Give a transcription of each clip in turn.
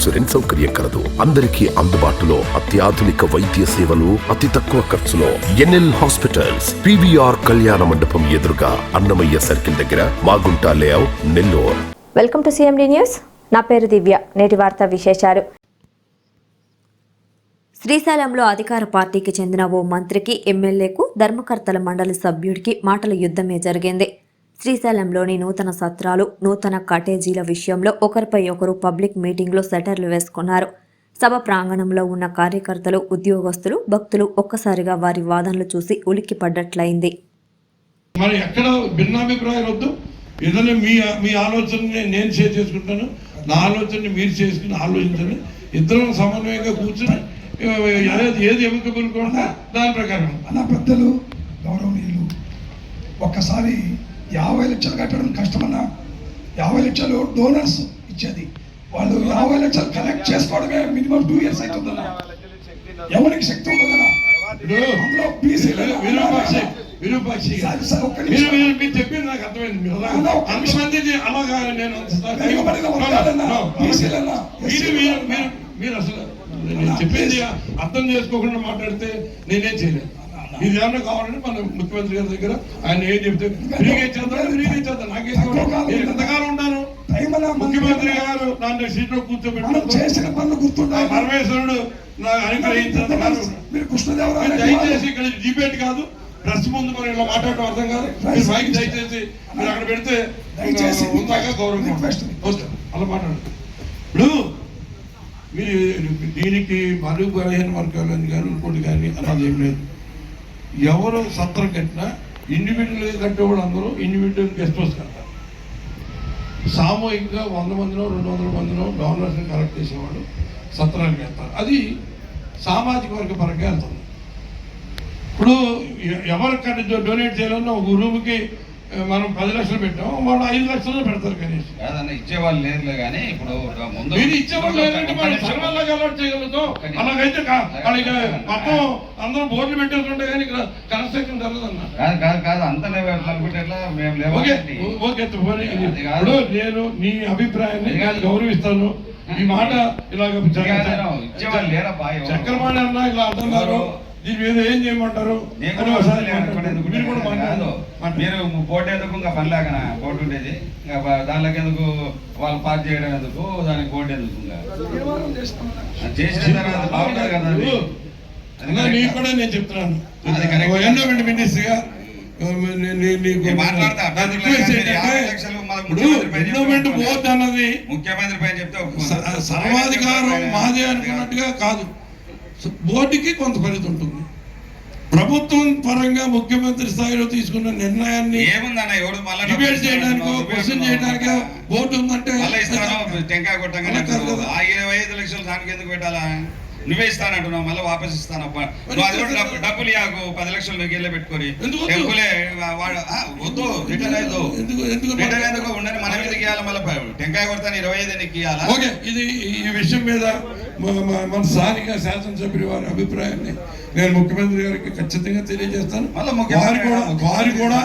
Insurance సౌకర్యం కలదు. అందరికీ అందుబాటులో అత్యాధునిక వైద్య సేవలు అతి తక్కువ ఖర్చులో. ఎన్ఎల్ హాస్పిటల్స్ పివిఆర్ కళ్యాణ మండపం ఎదురుగా అన్నమయ్య సర్కిల్ దగ్గర Magunta layout Nellore. Welcome to C M D news. నా పేరు దివ్య. నేటి వార్త విశేషాలు. శ్రీశైలంలో అధికార పార్టీకి చెందిన ఓ మంత్రికి ఎమ్మెల్యేకు ధర్మకర్తల మండలి సభ్యుడికి మాటల యుద్ధమే జరిగింది. శ్రీశైలంలోని నూతన సత్రాలు నూతన కటేజీల విషయంలో ఒకరిపై ఒకరు పబ్లిక్ మీటింగ్లో సెటర్లు వేసుకున్నారు. సభ ప్రాంగణంలో ఉన్న కార్యకర్తలు ఉద్యోగస్తులు భక్తులు ఒక్కసారిగా వారి వాదనలు చూసి ఉలిక్కిపడ్డట్లయింది. మరి ఎక్కడ భిన్నాభిప్రాయాలు వద్దు? ఏదైనా మీ మీ ఆలోచనని నేను షేర్ చేసుకుంటాను. నా ఆలోచనని మీరు చేసుకుని ఆలోచించండి. ఇద్దరం సమన్వయంగా కూర్చుని ఏది ఏది ఎముకబుల్ కూడా దాని ప్రకారం. పెద్దలు గౌరవనీయులు ఒక్కసారి యాభై లక్షలు కట్టడం కష్టమన్నా యాభై లక్షలు డోనర్స్ ఇచ్చేది. వాళ్ళు యాభై లక్షలు కలెక్ట్ చేసుకోవడమే మినిమం టూ ఇయర్స్ అవుతుందన్న ఎవరికి శక్తి ఇప్పుడు అందులో విరూపాక్షి విరూపాక్షి ఒక్క మీరు చెప్పింది నాకు అర్థమైంది. అంతమంది అలాగా నేను మీరు అసలు నేను చెప్పింది అర్థం చేసుకోకుండా మాట్లాడితే నేనేం చేయలేను. ఇది ఏమన్నా కావాలంటే మన ముఖ్యమంత్రి గారి దగ్గర ఆయన ఏం చెప్తే ఫ్రీగా ఇచ్చేద్దాం ఫ్రీగా ఇచ్చేద్దాం నాకేం కావాలి? నేను ఎంతకాలం ఉన్నాను ముఖ్యమంత్రి గారు నన్ను సీట్లో కూర్చోబెట్టారు చేసిన పనులు గుర్తుంటాయి పరమేశ్వరుడు కృష్ణదేవరాయ దయచేసి ఇక్కడ డిబేట్ కాదు ప్రెస్ ముందు మనం ఇలా మాట్లాడటం అర్థం కాదు. మీరు మైక్ దయచేసి మీరు అక్కడ పెడితే దయచేసి ఉందాక గౌరవం అలా మాట్లాడు ఇప్పుడు మీరు దీనికి బరువు బలహీన వర్గాలని కానీ ఇంకోటి కానీ అన్నది ఏం లేదు. ఎవరు సత్రం కట్టినా ఇండివిజువల్గా కట్టేవాళ్ళు అందరూ ఇండివిజువల్ గెస్ట్ హౌస్ కట్టారు సామూహికంగా వంద మందినో రెండు వందల మందినో డోనర్స్ని కలెక్ట్ చేసేవాళ్ళు సత్రానికి వెళ్తారు. అది సామాజిక వర్గ పరంగా వెళ్తుంది. ఇప్పుడు ఎ- ఎవరికన్నా డొనేట్ చేయాలన్నా ఒక రూమ్కి మనం పది లక్షలు పెట్టాం వాళ్ళు ఐదు లక్షలు పెడతారు కనీసం. కాదన్న ఇచ్చేవాళ్ళు లేరులే కానీ ఇప్పుడు ముందు మీరు ఇచ్చేవాళ్ళు ఏంటంటే మనం సర్వల్లాగా అలవాటు చేయగలుగుతాం. అలాగైతే మొత్తం అందరూ బోర్డులు పెట్టేస్తుంటే కానీ ఇక్కడ కన్స్ట్రక్షన్ జరగదన్న. కాదు కాదు కాదు అంత అనుకుంటే మేము ఓకే లేవు ఓకే కాదు. ఇప్పుడు నేను నీ అభిప్రాయాన్ని కాదు. గౌరవిస్తాను. ఈ మాట ఇలాగ? చక్రపాణి అన్న ఇలా అంటున్నారు. ఎవరు? దీని మీద ఏం చేయమంటారు? మీరు కూడా మీరు ఎందుకు? ఇంకా పని లేక బోర్డు ఉండేది. ఇంకా దానిలోకి ఎందుకు? వాళ్ళు పాస్ చేయడం ఎందుకు? దానికి బోర్డు ఎందుకు ఇంకా? చేసిన తర్వాత బాగుంటుంది కదా. నీకు కూడా నేను చెప్తున్నాను. మినిస్టర్గా ముఖ్యమంత్రి సర్వాధికారం మాదే అనుకున్నట్టుగా కాదు. బోర్డుకి కొంత పరిధి ఉంటుంది. ప్రభుత్వం పరంగా ముఖ్యమంత్రి స్థాయిలో తీసుకున్న నిర్ణయాన్ని ఏముందన్న ఎవడు మళ్ళా డిబేట్ చేయడానికి క్వశ్చన్ చేయడానికి బోర్డు ఉందంటే టెంకాయ కొట్టంగానే. ఆ ఇరవై ఐదు లక్షలు దానికి ఎందుకు పెట్టాలా? నువ్వే ఇస్తానంటున్నావు మళ్ళీ వాపస్ ఇస్తాను అబ్బా. నువ్వు అది కూడా డబ్బు- డబ్బులు ఇవ్వకు పది లక్షలు నువ్వు పెట్టుకొని. ఎందుకు? టెంపులే వాడు వద్దు రిటర్న్ ఎందుకు ఎందుకు ఎందుకు ఉండని మన మీదకి ఇవ్వాలి మళ్ళీ టెంకాయ కొడతాను ఇరవై ఐదు ఇవ్వాలా ఓకే ఇది ఈ విషయం మీద మన స్థానిక శాసనసభ్యుడి వారి అభిప్రాయాన్ని నేను ముఖ్యమంత్రి గారికి ఖచ్చితంగా తెలియజేస్తాను. వారు కూడా వారు కూడా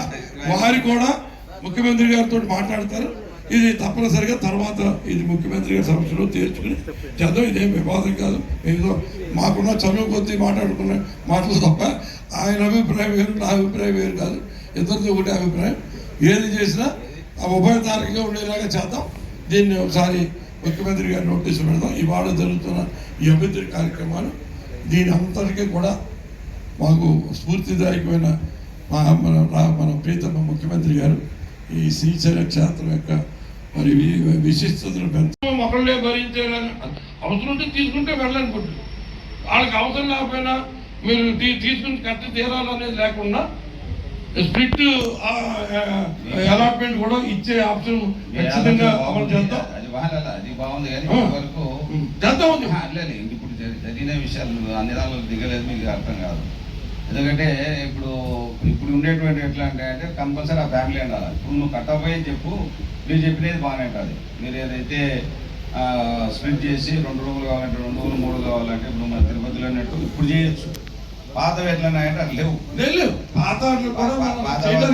వారు కూడా ముఖ్యమంత్రి గారితో మాట్లాడతారు. ఇది తప్పనిసరిగా తర్వాత ఇది ముఖ్యమంత్రి గారి సమస్యలో తీర్చుకుని చదువు ఇదేం వివాదం కాదు. ఏదో మాకున్న చదువు కొద్దీ మాట్లాడుకున్న మాటలు తప్ప ఆయన అభిప్రాయం వేరు నా అభిప్రాయం వేరు కాదు. ఇద్దరితో ఒకటే అభిప్రాయం. ఏది చేసినా ఆ ఉభయతారకంగా ఉండేలాగా చేద్దాం. దీన్ని ఒకసారి ముఖ్యమంత్రి గారు నోటీసు పెడదాం ఇవాళ జరుగుతున్న ఈ అభివృద్ధి కార్యక్రమాలు దీని అంతటికీ కూడా మాకు స్ఫూర్తిదాయకమైన మా మన మన ప్రీతమ ముఖ్యమంత్రి గారు ఈ శ్రీశైల క్షేత్రం యొక్క మరి విశిష్టతను పెంచ ఒకళ్ళే భరించాలని అవసరం ఉంటే తీసుకుంటే వెళ్ళనుకుంటుంది వాళ్ళకి అవసరం లేకపోయినా మీరు తీసుకుని కట్టి తీరాలనేది లేకుండా స్ప్లిట్ అలాట్మెంట్ కూడా ఇచ్చే ఆప్షన్ ఖచ్చితంగా అమలు చేద్దాం. అది బాగా అది బాగుంది కానీ. వరకు జరుగుతూ ఉంది. లేదు. ఇప్పుడు జరి- జరిగిన విషయాలు అన్ని దానిలో దిగలేదు మీకు అర్థం కాదు. ఎందుకంటే ఇప్పుడు ఇప్పుడు ఉండేటువంటి ఎట్లా అంటే అంటే కంపల్సరీ ఆ ఫ్యామిలీ ఉండాలి. ఇప్పుడు నువ్వు కట్టపోయి చెప్పు మీరు చెప్పినది బాగానే ఉంటుంది. మీరు ఏదైతే స్ప్లిట్ చేసి రెండు రోజులు కావాలంటే రెండు రోజులు మూడు కావాలంటే ఇప్పుడు మన తిరుపతిలో అన్నట్టు ఇప్పుడు చేయొచ్చు. పాతవి ఎట్లా అంటే లేవు. లేదు పాత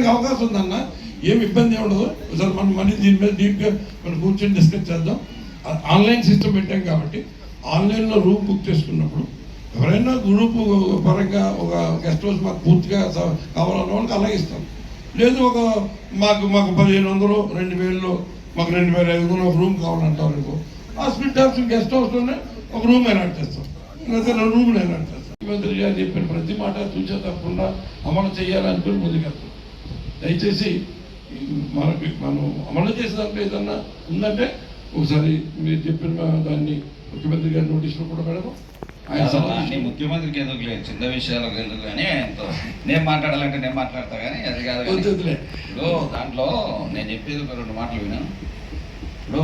అవకాశం ఉందన్న. ఏమి ఇబ్బంది ఉండదు. ఒకసారి మనం మళ్ళీ దీని మీద డీప్గా మనం కూర్చొని డిస్కస్ చేద్దాం. ఆన్లైన్ సిస్టమ్ పెట్టాం కాబట్టి ఆన్లైన్లో రూమ్ బుక్ చేసుకున్నప్పుడు ఎవరైనా గ్రూప్ పరంగా ఒక గెస్ట్ హౌస్ మాకు పూర్తిగా కావాలన్న వాళ్ళకి అలాగే ఇస్తాం. లేదు ఒక మాకు మాకు పదిహేను వందలు రెండు వేలలో మాకు రెండు వేల ఐదు వందలు ఒక రూమ్ కావాలంటారు అనుకో. ఆ స్ప్లిట్ హౌస్ గెస్ట్ హౌస్లోనే ఒక రూమ్ అలాట్ చేస్తాం. లేదా రెండు రూమ్లు అలాట్ చేస్తాం. ముఖ్యమంత్రి గారు చెప్పిన ప్రతి మాట చూసే తప్పకుండా అమలు చేయాలనుకుని ముందుకెళ్తాం. దయచేసి మనకి మనం అమలు చేసే దాంట్లో ఏదన్నా ఉందంటే ఒకసారి మీరు చెప్పిన దాన్ని ముఖ్యమంత్రి గారి నోటీసులో కూడా పెడదాం. ఆయన ముఖ్యమంత్రికి ఎందుకు లేదు చిన్న విషయాలకు ఎందుకు కానీ ఆయనతో నేను మాట్లాడాలంటే నేను మాట్లాడతా కానీ అది కాదు. ఇప్పుడు దాంట్లో నేను చెప్పేది ఒక రెండు మాటలు విను ఇప్పుడు